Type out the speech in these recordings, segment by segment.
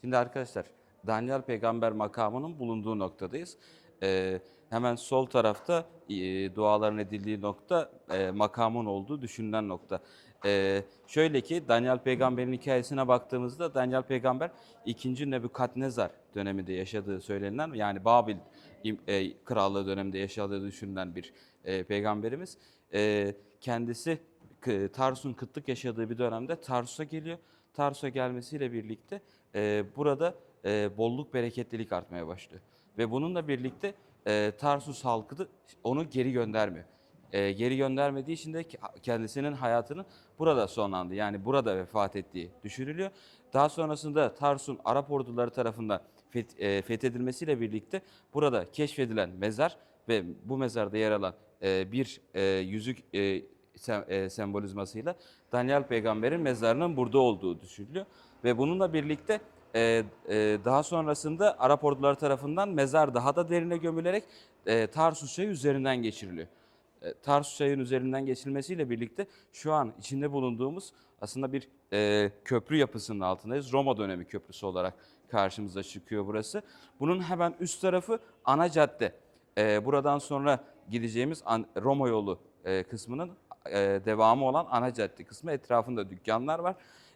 Şimdi arkadaşlar Daniel peygamber makamının bulunduğu noktadayız. Ee, hemen sol tarafta e, duaların edildiği nokta e, makamın olduğu düşünülen nokta. Ee, şöyle ki Daniel peygamberin hikayesine baktığımızda Daniel peygamber 2. Nebukadnezar döneminde yaşadığı söylenilen yani Babil e, krallığı döneminde yaşadığı düşünülen bir e, peygamberimiz. E, kendisi Tarsus'un kıtlık yaşadığı bir dönemde Tarsus'a geliyor. Tarsus'a gelmesiyle birlikte e, burada e, bolluk bereketlilik artmaya başlıyor. Ve bununla birlikte e, Tarsus halkı da onu geri göndermiyor. E, geri göndermediği için de ke- kendisinin hayatının burada sonlandı. Yani burada vefat ettiği düşünülüyor. Daha sonrasında Tarsus'un Arap orduları tarafından feth- e, fethedilmesiyle birlikte burada keşfedilen mezar ve bu mezarda yer alan e, bir e, yüzük e, e, sembolizmasıyla Daniel peygamberin mezarının burada olduğu düşünülüyor. Ve bununla birlikte e, e, daha sonrasında Arap orduları tarafından mezar daha da derine gömülerek Tarsus çayı üzerinden geçiriliyor. Tarsus çayının üzerinden geçilmesiyle birlikte şu an içinde bulunduğumuz aslında bir köprü yapısının altındayız. Roma dönemi köprüsü olarak karşımıza çıkıyor burası. Bunun hemen üst tarafı ana cadde. Buradan sonra gideceğimiz Roma yolu kısmının e, devamı olan ana cadde kısmı etrafında dükkanlar var.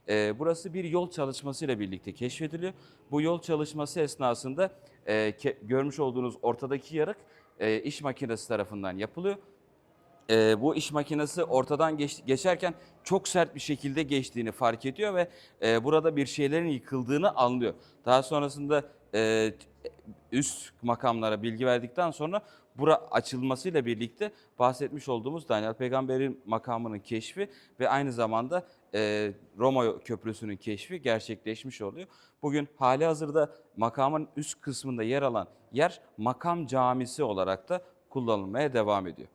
E, burası bir yol çalışmasıyla birlikte keşfediliyor. Bu yol çalışması esnasında e, ke- görmüş olduğunuz ortadaki yarık e, iş makinesi tarafından yapılıyor. E, bu iş makinesi ortadan geç- geçerken çok sert bir şekilde geçtiğini fark ediyor ve e, burada bir şeylerin yıkıldığını anlıyor. Daha sonrasında e, üst makamlara bilgi verdikten sonra bura açılmasıyla birlikte bahsetmiş olduğumuz Daniel Peygamber'in makamının keşfi ve aynı zamanda e, Roma Köprüsü'nün keşfi gerçekleşmiş oluyor. Bugün hali hazırda makamın üst kısmında yer alan yer makam camisi olarak da kullanılmaya devam ediyor.